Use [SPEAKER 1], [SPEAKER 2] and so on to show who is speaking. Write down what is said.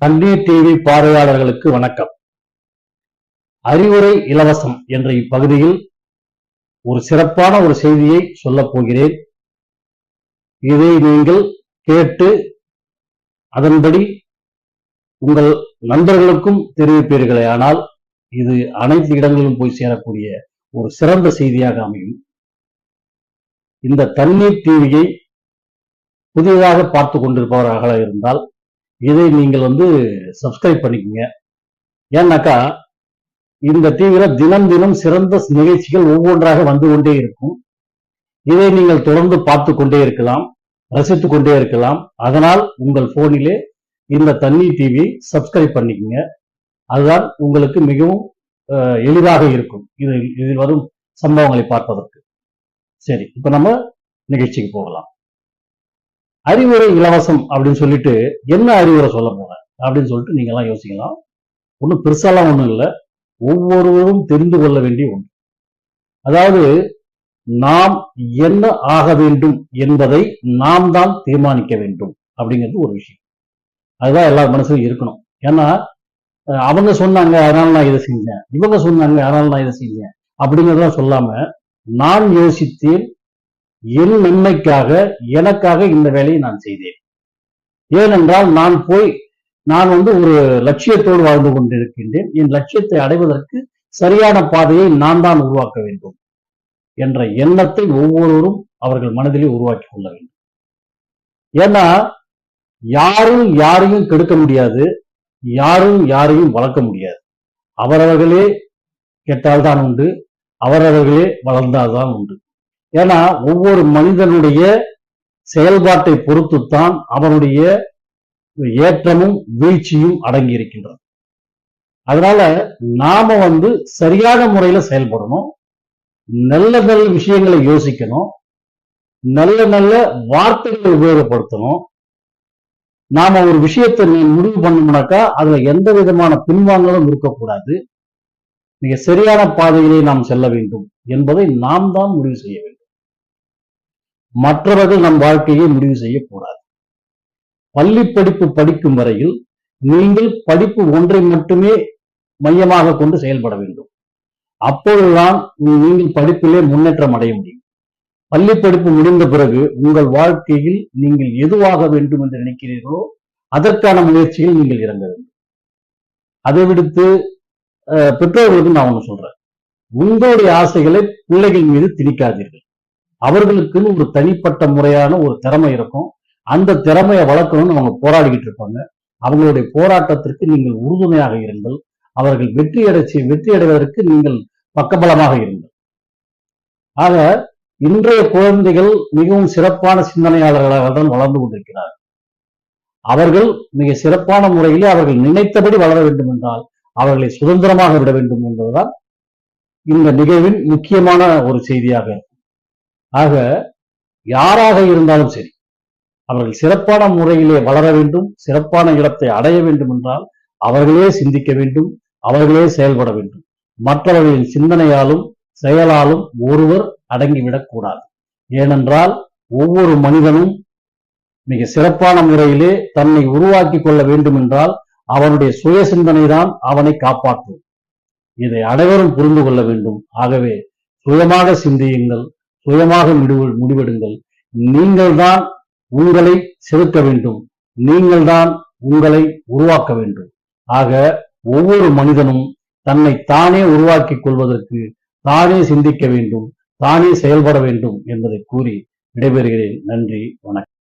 [SPEAKER 1] தண்ணீர் டிவி பார்வையாளர்களுக்கு வணக்கம். அறிவுரை இலவசம் என்ற இப்பகுதியில் ஒரு சிறப்பான ஒரு செய்தியை சொல்லப் போகிறேன். இதை நீங்கள் கேட்டு அதன்படி உங்கள் நண்பர்களுக்கும் தெரிவிப்பீர்களே. ஆனால் இது அனைத்து இடங்களிலும் போய் சேரக்கூடிய ஒரு சிறந்த செய்தியாக அமையும். இந்த தண்ணீர் டிவியை புதிதாக பார்த்து கொண்டிருப்பவர்களாக இருந்தால் இதை நீங்கள் வந்து சப்ஸ்கிரைப் பண்ணிக்கோங்க. ஏன்னாக்கா இந்த டிவியில தினம் தினம் சிறந்த நிகழ்ச்சிகள் ஒவ்வொன்றாக வந்து கொண்டே இருக்கும். இதை நீங்கள் தொடர்ந்து பார்த்து கொண்டே இருக்கலாம் ரசித்து கொண்டே இருக்கலாம். அதனால் உங்கள் போனிலே இந்த தண்ணி டிவி சப்ஸ்கிரைப் பண்ணிக்கோங்க. அதுதான் உங்களுக்கு மிகவும் எளிதாக இருக்கும். இது இதில் வரும் சம்பவங்களை பார்ப்பதற்கு. சரி இப்ப நம்ம நிகழ்ச்சிக்கு போகலாம். அறிவுரை இலவசம் அப்படின்னு சொல்லிட்டு என்ன அறிவுரை சொல்ல போறேன் அப்படின்னு சொல்லிட்டு நீங்க எல்லாம் யோசிக்கலாம். ஒன்றும் பெருசாலாம் ஒண்ணும் இல்லை. ஒவ்வொருவரும் தெரிந்து கொள்ள வேண்டிய ஒன்று. அதாவது நாம் என்ன ஆக வேண்டும் என்பதை நாம் தான் தீர்மானிக்க வேண்டும் அப்படிங்கிறது ஒரு விஷயம். அதுதான் எல்லா மனசுலையும் இருக்கணும். ஏன்னா அவங்க சொன்னாங்க அதனால நான் இதை செஞ்சேன். இவங்க சொன்னாங்க அதனால நான் இதை செஞ்சேன். அப்படிங்கிறதெல்லாம் சொல்லாம நான் யோசித்தேன் என் நன்மைக்காக எனக்காக இந்த வேலையை நான் செய்தேன். ஏனென்றால் நான் போய் நான் வந்து ஒரு லட்சியத்தோடு வாழ்ந்து கொண்டிருக்கின்றேன். என் லட்சியத்தை அடைவதற்கு சரியான பாதையை நான் தான் உருவாக்க வேண்டும் என்ற எண்ணத்தை ஒவ்வொருவரும் அவர்கள் மனதிலே உருவாக்கி கொள்ள வேண்டும். ஏன்னா யாரும் யாரையும் கெடுக்க முடியாது யாரும் யாரையும் வளர்க்க முடியாது. அவரவர்களே கெட்டால்தான் உண்டு அவரவர்களே வளர்ந்தால்தான் உண்டு. ஏன்னா ஒவ்வொரு மனிதனுடைய செயல்பாட்டை பொறுத்துத்தான் அவனுடைய ஏற்றமும் வீழ்ச்சியும் அடங்கி இருக்கின்றது அதனால நாம வந்து சரியான முறையில செயல்படணும். நல்ல நல்ல விஷயங்களை யோசிக்கணும். நல்ல நல்ல வார்த்தைகளை உபயோகப்படுத்தணும். நாம ஒரு விஷயத்தை நீ முடிவு பண்ணோம்னாக்கா அதுல எந்த விதமான பின்வாங்கலும் இருக்கக்கூடாது. மிக சரியான பாதையிலே நாம் செல்ல வேண்டும் என்பதை நாம் தான் முடிவு செய்ய வேண்டும். மற்றவர்கள் நம் வாழ்க்கையை முடிவு செய்யக்கூடாது. பள்ளி படிப்பு படிக்கும் வரையில் நீங்கள் படிப்பு ஒன்றை மட்டுமே மையமாக கொண்டு செயல்பட வேண்டும். அப்பொழுதுதான் நீங்கள் படிப்பிலே முன்னேற்றம் அடைய முடியும். பள்ளி படிப்பு முடிந்த பிறகு உங்கள் வாழ்க்கையில் நீங்கள் எதுவாக வேண்டும் என்று நினைக்கிறீர்களோ அதற்கான முயற்சியில் நீங்கள் இறங்க வேண்டும். அதை விடுத்து அஹ், பெற்றோர்களுக்கு நான் ஒன்று சொல்றேன். உங்களுடைய ஆசைகளை பிள்ளைகள் மீது திணிக்காதீர்கள். அவர்களுக்குன்னு ஒரு தனிப்பட்ட முறையான ஒரு திறமை இருக்கும். அந்த திறமையை வளர்க்கணும்னு அவங்க போராடிக்கிட்டு இருப்பாங்க. அவங்களுடைய போராட்டத்திற்கு நீங்கள் உறுதுணையாக இருங்கள். அவர்கள் வெற்றி அடைச்சி வெற்றி அடைவதற்கு நீங்கள் பக்கபலமாக இருங்கள். ஆக இன்றைய குழந்தைகள் மிகவும் சிறப்பான சிந்தனையாளர்களாக தான் வளர்ந்து கொண்டிருக்கிறார் அவர்கள் மிக சிறப்பான முறையிலே அவர்கள் நினைத்தபடி வளர வேண்டும் என்றால் அவர்களை சுதந்திரமாக விட வேண்டும் என்பதுதான் இந்த நிகழ்வின் முக்கியமான ஒரு செய்தியாக இருக்கும் ஆக யாராக இருந்தாலும் சரி அவர்கள் சிறப்பான முறையிலே வளர வேண்டும் சிறப்பான இடத்தை அடைய வேண்டும் என்றால் அவர்களே சிந்திக்க வேண்டும் அவர்களே செயல்பட வேண்டும். மற்றவர்களின் சிந்தனையாலும் செயலாலும் ஒருவர் அடங்கிவிடக்கூடாது ஏனென்றால் ஒவ்வொரு மனிதனும் மிக சிறப்பான முறையிலே தன்னை உருவாக்கி கொள்ள வேண்டும் என்றால் அவனுடைய சுய சிந்தனை தான் அவனை காப்பாற்றும். இதை அனைவரும் புரிந்து கொள்ள வேண்டும். ஆகவே சுயமாக சிந்தியுங்கள். சுயமாக முடிவு முடிவெடுங்கள். நீங்கள்தான் உங்களை செலுத்த வேண்டும். நீங்கள்தான் உங்களை உருவாக்க வேண்டும். ஆக ஒவ்வொரு மனிதனும் தன்னை தானே உருவாக்கிக் கொள்வதற்கு தானே சிந்திக்க வேண்டும் தானே செயல்பட வேண்டும் என்பதை கூறி விடைபெறுகிறேன். நன்றி வணக்கம்.